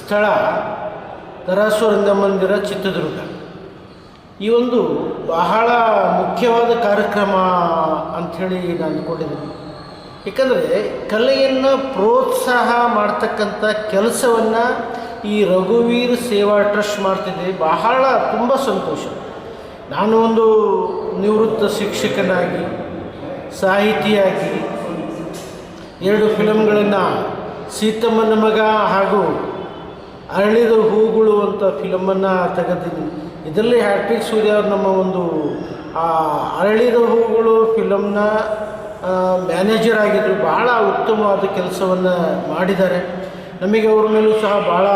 ಸ್ಥಳ ತರಾಸು ಮಂದಿರ ಚಿತ್ರದುರ್ಗ. ಈ ಒಂದು ಬಹಳ ಮುಖ್ಯವಾದ ಕಾರ್ಯಕ್ರಮ ಅಂಥೇಳಿ ನಾನು ಅಂದ್ಕೊಂಡಿದ್ದೀನಿ. ಏಕೆಂದರೆ ಕಲೆಯನ್ನು ಪ್ರೋತ್ಸಾಹ ಮಾಡ್ತಕ್ಕಂಥ ಕೆಲಸವನ್ನು ಈ ರಘುವೀರ್ ಸೇವಾ ಟ್ರಸ್ಟ್ ಮಾಡ್ತಿದ್ದೆ ಬಹಳ ತುಂಬ ಸಂತೋಷ. ನಾನು ಒಂದು ನಿವೃತ್ತ ಶಿಕ್ಷಕನಾಗಿ, ಸಾಹಿತಿಯಾಗಿ, ಎರಡು ಫಿಲಮ್ಗಳನ್ನು ಸೀತಮ್ಮನ ಮಗ ಹಾಗೂ ಅರಳಿದ ಹೂಗಳು ಅಂತ ಫಿಲಮನ್ನು ತೆಗೆದಿದ್ದೀನಿ ಇದರಲ್ಲಿ ಹ್ಯಾಟ್ರಿಕ್ ಸೂರ್ಯ ಅವ್ರು ನಮ್ಮ ಒಂದು, ಆ, ಅರಳಿದ ಹೂಗಳು ಫಿಲಮ್ನ ಮ್ಯಾನೇಜರ್ ಆಗಿದ್ದರು ಬಹಳ ಉತ್ತಮವಾದ ಕೆಲಸವನ್ನು ಮಾಡಿದ್ದಾರೆ. ನಮಗೆ ಅವ್ರ ಮೇಲೂ ಸಹ ಭಾಳ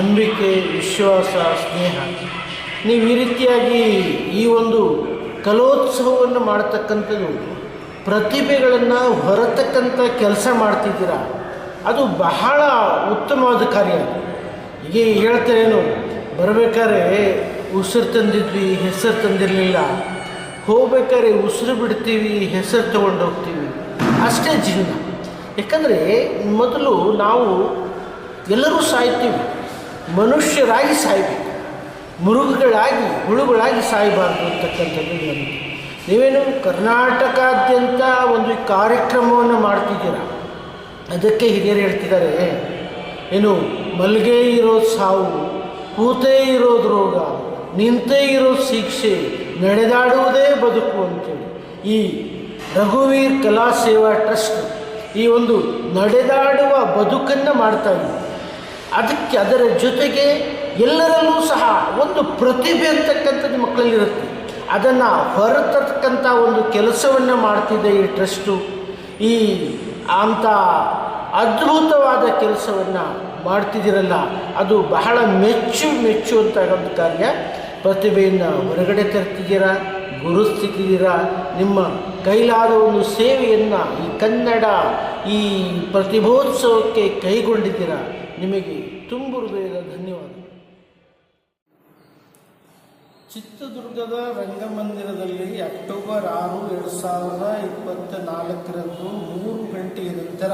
ನಂಬಿಕೆ, ವಿಶ್ವಾಸ, ಸ್ನೇಹ. ನೀವು ಈ ರೀತಿಯಾಗಿ ಈ ಒಂದು ಕಲೋತ್ಸವವನ್ನು ಮಾಡ್ತಕ್ಕಂಥದ್ದು, ಪ್ರತಿಭೆಗಳನ್ನು ಹೊರತಕ್ಕಂಥ ಕೆಲಸ ಮಾಡ್ತಿದ್ದೀರಾ? ಅದು ಬಹಳ ಉತ್ತಮವಾದ ಕಾರ್ಯ. ಹೀಗೆ ಹೇಳ್ತಾರೇನು ಬರಬೇಕಾದ್ರೆ ಉಸಿರು ತಂದಿದ್ವಿ, ಹೆಸರು ತಂದಿರಲಿಲ್ಲ. ಹೋಗ್ಬೇಕಾದ್ರೆ ಉಸಿರು ಬಿಡ್ತೀವಿ, ಹೆಸರು ತೊಗೊಂಡು ಹೋಗ್ತೀವಿ. ಅಷ್ಟೇ ಜೀವನ. ಯಾಕಂದರೆ ಮೊದಲು ನಾವು ಎಲ್ಲರೂ ಸಾಯ್ತೀವಿ. ಮನುಷ್ಯರಾಗಿ ಸಾಯ್ಬೇಕು. ಮೃಗಗಳಾಗಿ ಹುಳುಗಳಾಗಿ ಸಾಯಬಾರ್ದು ಅಂತಕ್ಕಂಥದ್ದು ನಮಗೆ ನೀವೇನು ಕರ್ನಾಟಕಾದ್ಯಂತ ಒಂದು ಕಾರ್ಯಕ್ರಮವನ್ನು ಮಾಡ್ತಿದ್ದೀರಾ? ಅದಕ್ಕೆ ಹಿರಿಯರು ಹೇಳ್ತಿದ್ದಾರೆ, ಏನು ಮಲ್ಗೆ ಇರೋದು ಸಾವು, ಕೂತೇ ಇರೋದು ರೋಗ, ನಿಂತೇ ಇರೋದು ಶಿಕ್ಷೆ, ನಡೆದಾಡುವುದೇ ಬದುಕು ಅಂತೇಳಿ. ಈ ರಘುವೀರ್ ಕಲಾ ಸೇವಾ ಟ್ರಸ್ಟ್ ಈ ಒಂದು ನಡೆದಾಡುವ ಬದುಕನ್ನು ಮಾಡ್ತಾ ಇದೆ. ಅದಕ್ಕೆ ಅದರ ಜೊತೆಗೆ ಎಲ್ಲರಲ್ಲೂ ಸಹ ಒಂದು ಪ್ರತಿಭೆ ಅಂತಕ್ಕಂಥದ್ದು ಮಕ್ಕಳಲ್ಲಿರುತ್ತೆ ಅದನ್ನು ಹೊರತಕ್ಕಂಥ ಒಂದು ಕೆಲಸವನ್ನು ಮಾಡ್ತಿದೆ ಈ ಟ್ರಸ್ಟು. ಈ ಅಂಥ ಅದ್ಭುತವಾದ ಕೆಲಸವನ್ನು ಮಾಡ್ತಿದ್ದೀರಲ್ಲ, ಅದು ಬಹಳ ಮೆಚ್ಚು ಮೆಚ್ಚು ಒಂದು ಕಾರ್ಯ ಪ್ರತಿಭೆಯನ್ನು ಹೊರಗಡೆ ತರ್ತಿದ್ದೀರಾ ಗುರುಸ್ತಿದ್ದೀರಾ ನಿಮ್ಮ ಕೈಲಾದ ಒಂದು ಸೇವೆಯನ್ನು ಈ ಕನ್ನಡ, ಈ ಪ್ರತಿಭೋತ್ಸವಕ್ಕೆ ಕೈಗೊಂಡಿದ್ದೀರಾ? ನಿಮಗೆ ತುಂಬು ಹೃದಯದ ಧನ್ಯವಾದ. ಚಿತ್ರದುರ್ಗದ ರಂಗಮಂದಿರದಲ್ಲಿ ಅಕ್ಟೋಬರ್ ಆರು, ಎರಡು ಸಾವಿರದ ಇಪ್ಪತ್ತ ನಾಲ್ಕರಂದು ಮೂರು ಗಂಟೆಯ ನಂತರ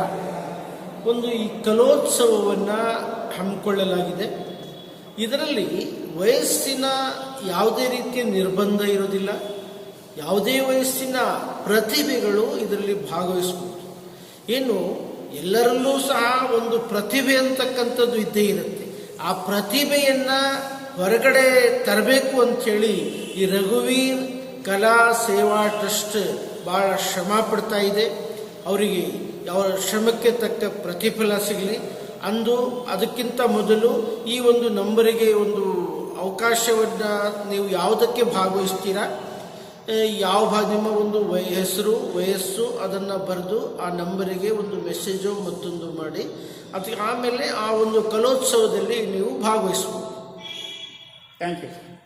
ಒಂದು ಈ ಕಲೋತ್ಸವವನ್ನು ಹಮ್ಮಿಕೊಳ್ಳಲಾಗಿದೆ. ಇದರಲ್ಲಿ ವಯಸ್ಸಿನ ಯಾವುದೇ ರೀತಿಯ ನಿರ್ಬಂಧ ಇರೋದಿಲ್ಲ. ಯಾವುದೇ ವಯಸ್ಸಿನ ಪ್ರತಿಭೆಗಳು ಇದರಲ್ಲಿ ಭಾಗವಹಿಸ್ಬೋದು. ಏನು ಎಲ್ಲರಲ್ಲೂ ಸಹ ಒಂದು ಪ್ರತಿಭೆ ಅಂತಕ್ಕಂಥದ್ದು ಇದ್ದೇ ಇರುತ್ತೆ. ಆ ಪ್ರತಿಭೆಯನ್ನು ಹೊರಗಡೆ ತರಬೇಕು ಅಂಥೇಳಿ ಈ ರಘುವೀರ್ ಕಲಾ ಸೇವಾ ಟ್ರಸ್ಟ್ ಭಾಳ ಶ್ರಮ ಪಡ್ತಾ ಇದೆ. ಅವರಿಗೆ ಯಾವ ಶ್ರಮಕ್ಕೆ ತಕ್ಕ ಪ್ರತಿಫಲ ಸಿಗಲಿ. ಅಂದು ಅದಕ್ಕಿಂತ ಮೊದಲು ಈ ಒಂದು ನಂಬರಿಗೆ ಒಂದು ಅವಕಾಶವನ್ನು ನೀವು ಯಾವುದಕ್ಕೆ ಭಾಗವಹಿಸ್ತೀರಾ? ಯಾವ ಭಾಗ ನಿಮ್ಮ ಒಂದು ವಯ ಹೆಸರು, ವಯಸ್ಸು ಅದನ್ನು ಬರೆದು ಆ ನಂಬರಿಗೆ ಒಂದು ಮೆಸೇಜು ಮತ್ತೊಂದು ಮಾಡಿ. ಅದಕ್ಕೆ ಆಮೇಲೆ ಆ ಒಂದು ಕಲೋತ್ಸವದಲ್ಲಿ ನೀವು ಭಾಗವಹಿಸ್ಬೋದು. Thank you